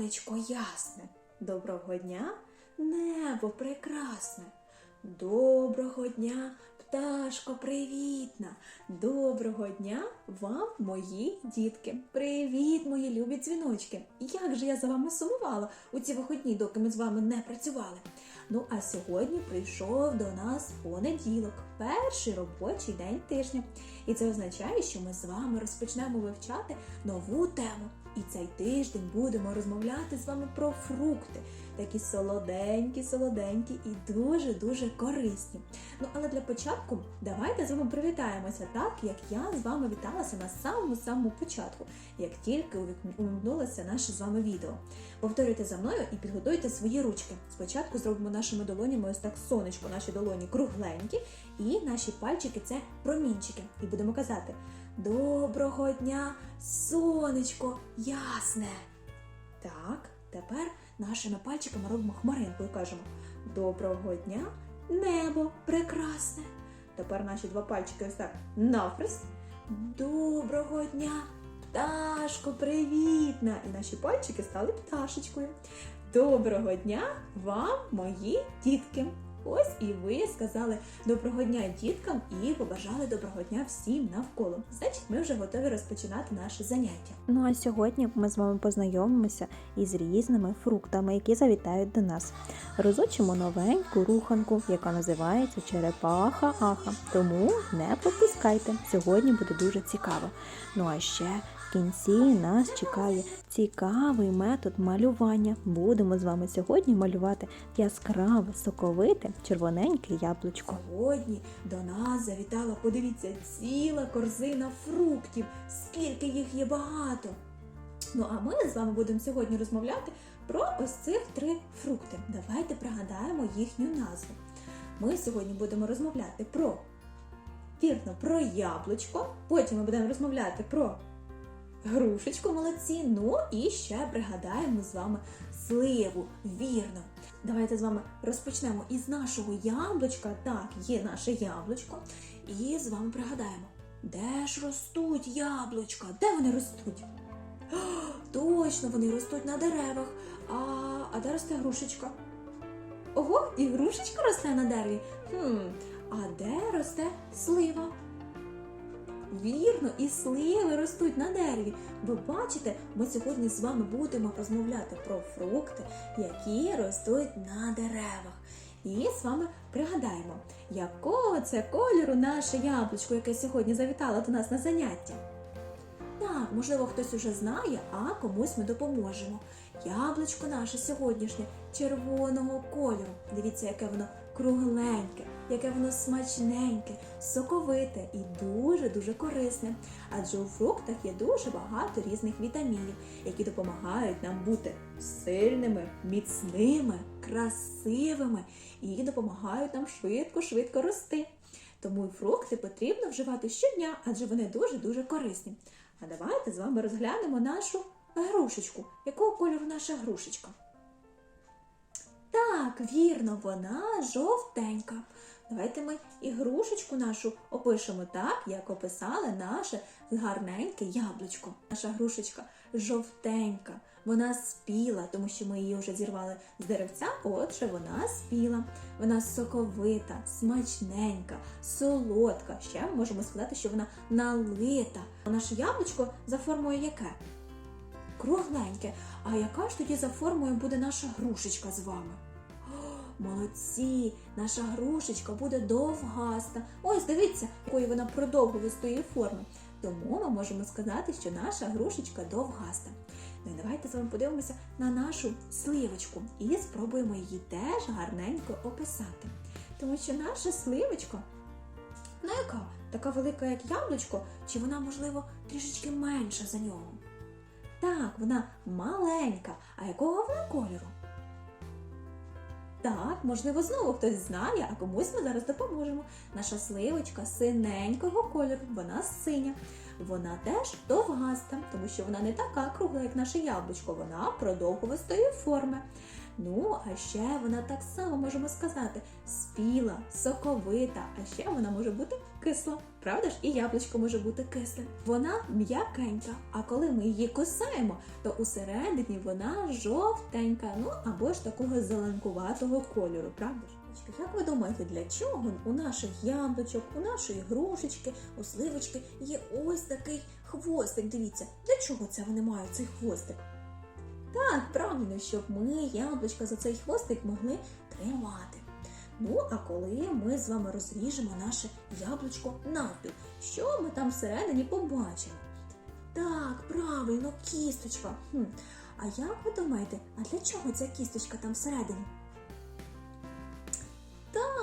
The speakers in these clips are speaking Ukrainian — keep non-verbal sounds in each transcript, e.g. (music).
сонечко ясне. Доброго дня, небо прекрасне. Доброго дня, пташко привітна. Доброго дня вам, мої дітки. Привіт, мої любі дзвіночки. Як же я за вами сумувала у ці виходні, доки ми з вами не працювали. Ну а сьогодні прийшов до нас понеділок, перший робочий день тижня. І це означає, що ми з вами розпочнемо вивчати нову тему. І цей тиждень будемо розмовляти з вами про фрукти, такі солоденькі, солоденькі і дуже-дуже корисні. Ну але для початку давайте з вами привітаємося так, як я з вами віталася на самому самому початку, як тільки увімкнулося наше з вами відео. Повторюйте за мною і підготуйте свої ручки. Спочатку зробимо нашими долонями ось так сонечко, наші долоні кругленькі, і наші пальчики це промінчики. І будемо казати: Доброго дня, сонечко ясне. Так, тепер нашими пальчиками робимо хмаринку і кажемо: Доброго дня, небо прекрасне. Тепер наші два пальчики ось так навхрест. Доброго дня, пташко привітна! І наші пальчики стали пташечкою. Доброго дня вам, мої дітки! Ось і ви сказали доброго дня діткам і побажали доброго дня всім навколо. Значить, ми вже готові розпочинати наше заняття. Ну а сьогодні ми з вами познайомимося із різними фруктами, які завітають до нас. Розучимо новеньку руханку, яка називається черепаха аха. Тому не пропускайте. Сьогодні буде дуже цікаво. Ну а ще в кінці нас чекає цікавий метод малювання. Будемо з вами сьогодні малювати яскраве, соковите, червоненьке яблучко. Сьогодні до нас завітала, подивіться, ціла корзина фруктів. Скільки їх є багато. Ну а ми з вами будемо сьогодні розмовляти про ось цих три фрукти. Давайте пригадаємо їхню назву. Ми сьогодні будемо розмовляти про вірно, про яблучко. Потім ми будемо розмовляти про грушечку молодці. Ну і ще пригадаємо з вами сливу. Вірно. Давайте з вами розпочнемо із нашого яблучка. Так, є наше яблучко. І з вами пригадаємо, де ж ростуть яблучка? Де вони ростуть? А, Точно, вони ростуть на деревах. А, а де росте грушечка? Ого, і грушечка росте на дереві. Хм, а де росте слива? Вірно, і сливи ростуть на дереві. Ви бачите, ми сьогодні з вами будемо розмовляти про фрукти, які ростуть на деревах. І з вами пригадаємо, якого це кольору наше яблучко, яке сьогодні завітало до нас на заняття. Так, можливо, хтось уже знає, а комусь ми допоможемо. Яблучко наше сьогоднішнє червоного кольору. Дивіться, яке воно кругленьке, яке воно смачненьке, соковите і дуже-дуже корисне. Адже у фруктах є дуже багато різних вітамінів, які допомагають нам бути сильними, міцними, красивими і допомагають нам швидко-швидко рости. Тому і фрукти потрібно вживати щодня, адже вони дуже-дуже корисні. А давайте з вами розглянемо нашу грушечку. Якого кольору наша грушечка? Так, вірно, вона жовтенька. Давайте ми і грушечку нашу опишемо так, як описали наше гарненьке яблучко. Наша грушечка жовтенька, вона спіла, тому що ми її вже зірвали з деревця, отже, вона спіла. Вона соковита, смачненька, солодка. Ще ми можемо сказати, що вона налита. Наше яблучко за формою яке? Кругленьке. А яка ж тоді за формою буде наша грушечка з вами? Молодці, наша грушечка буде довгаста. Ось дивіться, якої вона продовгувастої форми. Тому ми можемо сказати, що наша грушечка довгаста. Ну і давайте з вами подивимося на нашу сливочку і спробуємо її теж гарненько описати. Тому що наша сливочка, ну яка? Така велика, як яблучко, чи вона, можливо, трішечки менша за нього? Так, вона маленька. А якого вона кольору? Так, можливо, знову хтось знає, а комусь ми зараз допоможемо. Наша сливочка синенького кольору, вона синя. Вона теж довгаста, тому що вона не така кругла, як наше яблучко, вона продовгувастої форми. Ну, а ще вона так само можемо сказати спіла, соковита, а ще вона може бути кисла. Правда ж, і яблучко може бути кислим. Вона м'якенька, а коли ми її кусаємо, то усередині вона жовтенька, ну або ж такого зеленкуватого кольору, правда ж? Як ви думаєте, для чого у наших яблучок, у нашої грушечки, у сливочки є ось такий хвостик? Дивіться, для чого це вони мають цей хвостик? Так, правильно, щоб ми яблучка за цей хвостик могли тримати. Ну, а коли ми з вами розріжемо наше яблучко навпіл, що ми там всередині побачимо? Так, правильно, кісточка. Хм. А як ви думаєте, а для чого ця кісточка там всередині?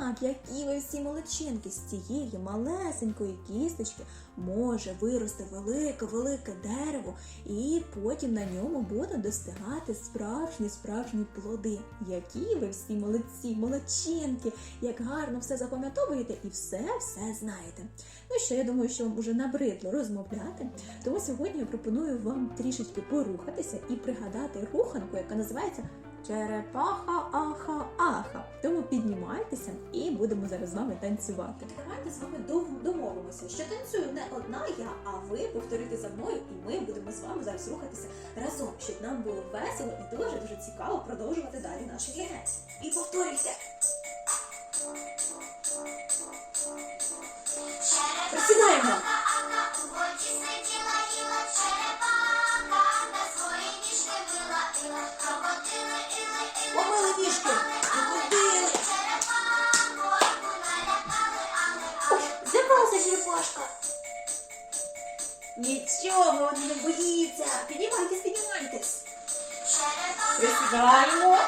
Так, які ви всі молодчинки, з цієї малесенької кісточки може вирости велике-велике дерево, і потім на ньому будуть достигати справжні справжні плоди. Які ви всі молодці, молодчинки, як гарно все запам'ятовуєте і все-все знаєте. Ну що, я думаю, що вам уже набридло розмовляти. Тому сьогодні я пропоную вам трішечки порухатися і пригадати руханку, яка називається Черепаха аха аха. Тому піднімайтеся і будемо зараз з вами танцювати. Давайте з вами домовимося, що танцюю не одна я, а ви повторите за мною, і ми будемо з вами зараз рухатися разом, щоб нам було весело і дуже дуже цікаво продовжувати далі наше заняття. І повторюйте. Присідаємо. Нічого, вона не боїться. Піднімайтесь, піднімайтесь. Присідаємо.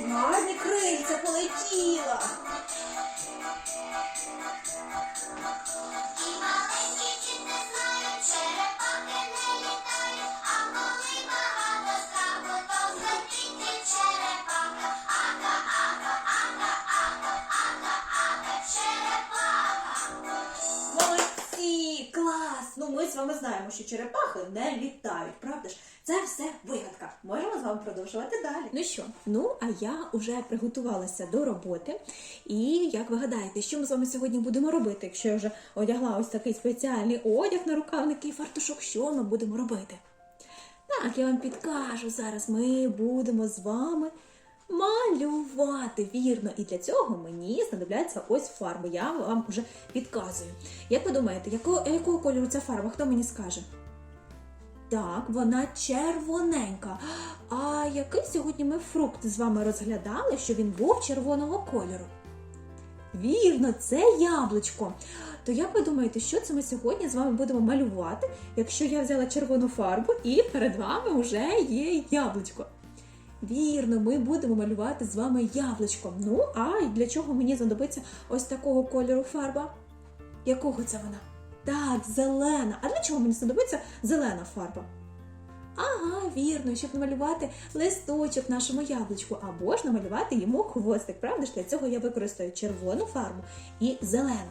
Гарні крильця полетіла. Що черепахи не літають, правда ж? Це все вигадка. Можемо з вами продовжувати далі. Ну що? Ну а я вже приготувалася до роботи. І як ви гадаєте, що ми з вами сьогодні будемо робити, якщо я вже одягла ось такий спеціальний одяг на рукавники і фартушок, що ми будемо робити? Так, я вам підкажу зараз. Ми будемо з вами малювати, вірно. І для цього мені знадобляться ось фарби. Я вам вже підказую. Як ви думаєте, якого, якого кольору ця фарба? Хто мені скаже? Так, вона червоненька. А який сьогодні ми фрукт з вами розглядали, що він був червоного кольору? Вірно, це яблучко. То як ви думаєте, що це ми сьогодні з вами будемо малювати, якщо я взяла червону фарбу і перед вами вже є яблучко? Вірно, ми будемо малювати з вами яблучко. Ну, а для чого мені знадобиться ось такого кольору фарба? Якого це вона? Так, зелена. А для чого мені знадобиться зелена фарба? Ага, вірно, щоб намалювати листочок нашому яблучку, або ж намалювати йому хвостик. Правда ж, для цього я використаю червону фарбу і зелену.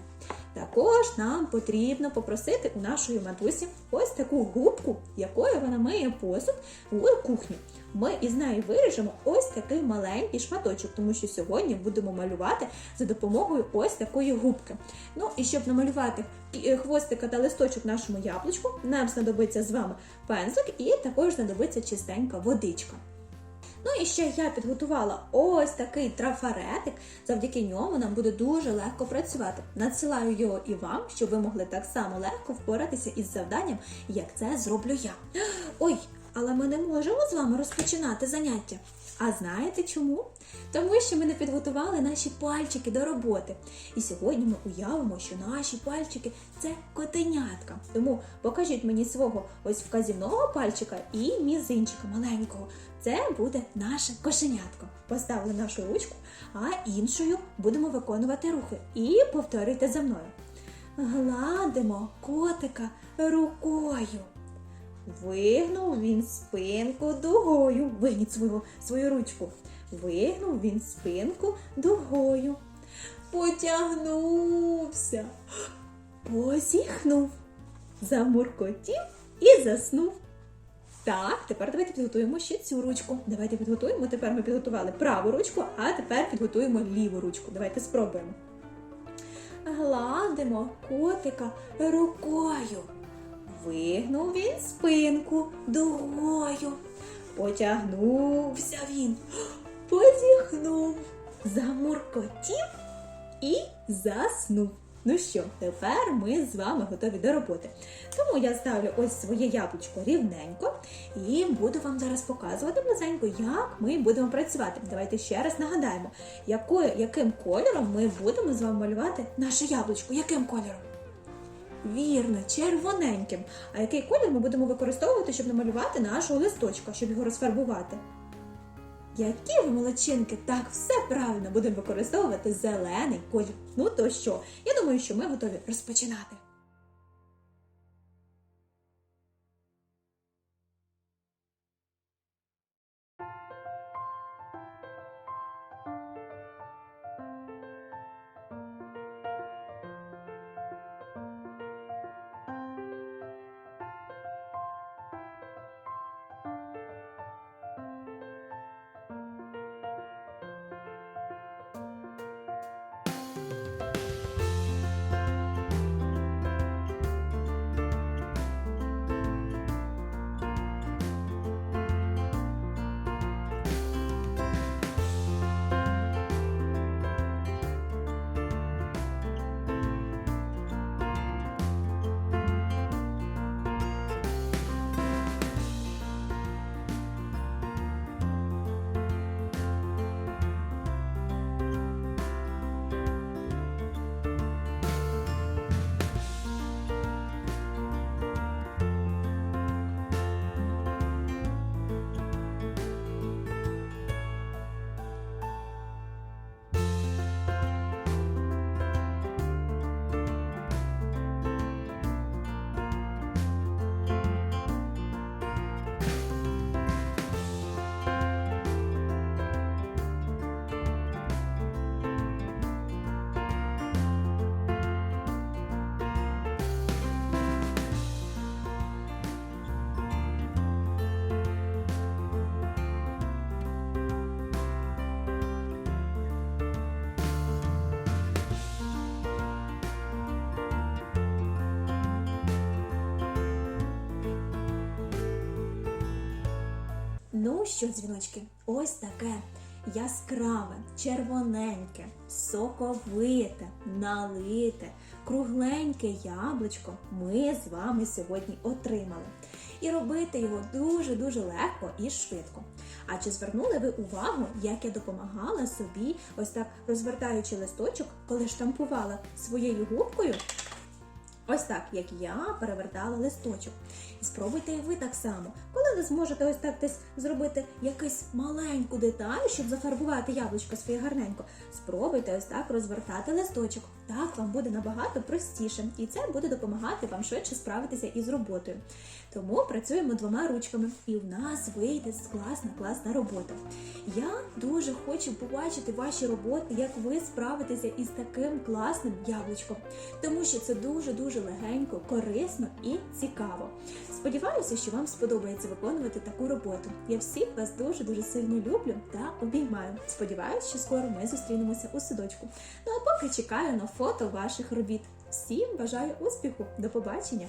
Також нам потрібно попросити у нашої матусі ось таку губку, якою вона миє посуд у кухню. Ми із нею виріжемо ось такий маленький шматочок, тому що сьогодні будемо малювати за допомогою ось такої губки. Ну і щоб намалювати хвостика та листочок нашому яблучку, нам знадобиться з вами пензлик і також знадобиться чистенька водичка. Ну і ще я підготувала ось такий трафаретик. Завдяки ньому нам буде дуже легко працювати. Надсилаю його і вам, щоб ви могли так само легко впоратися із завданням, як це зроблю я. (gasps) Ой, але ми не можемо з вами розпочинати заняття. А знаєте чому? Тому що ми не підготували наші пальчики до роботи. І сьогодні ми уявимо, що наші пальчики це котенятка. Тому покажіть мені свого ось вказівного пальчика і мізинчика маленького. Це буде наше кошенятко. Поставили нашу ручку, а іншою будемо виконувати рухи. І повторюйте за мною. Гладимо котика рукою. Вигнув він спинку дугою. Вигніть свою, свою ручку. Вигнув він спинку дугою. Потягнувся, позіхнув, замуркотів і заснув. Так, тепер давайте підготуємо ще цю ручку. Давайте підготуємо. Тепер ми підготували праву ручку, а тепер підготуємо ліву ручку. Давайте спробуємо. Гладимо котика рукою. Вигнув він спинку дугою. Потягнувся він, позіхнув, замуркотів і заснув. Ну що, тепер ми з вами готові до роботи. Тому я ставлю ось своє яблучко рівненько і буду вам зараз показувати близенько, як ми будемо працювати. Давайте ще раз нагадаємо, якою, яким кольором ми будемо з вами малювати наше яблучко. Яким кольором? Вірно, червоненьким. А який колір ми будемо використовувати, щоб намалювати нашого листочка, щоб його розфарбувати? Які ви молодчинки? Так, все правильно будемо використовувати зелений колір. Ну то що? Я думаю, що ми готові розпочинати. Що, дзвіночки, ось таке яскраве, червоненьке, соковите, налите, кругленьке яблучко ми з вами сьогодні отримали. І робити його дуже-дуже легко і швидко. А чи звернули ви увагу, як я допомагала собі, ось так розвертаючи листочок, коли штампувала своєю губкою? Ось так, як я перевертала листочок. І спробуйте і ви так само. Коли ви зможете ось так десь зробити якусь маленьку деталь, щоб зафарбувати яблучко своє гарненько, спробуйте ось так розвертати листочок. Так вам буде набагато простіше, і це буде допомагати вам швидше справитися із роботою. Тому працюємо двома ручками, і в нас вийде класна, класна робота. Я дуже хочу побачити ваші роботи, як ви справитеся із таким класним яблучком, тому що це дуже дуже легенько, корисно і цікаво. Сподіваюся, що вам сподобається виконувати таку роботу. Я всіх вас дуже дуже сильно люблю та обіймаю. Сподіваюся, що скоро ми зустрінемося у садочку. Ну а поки чекаю на фото ваших робіт. Всім бажаю успіху! До побачення!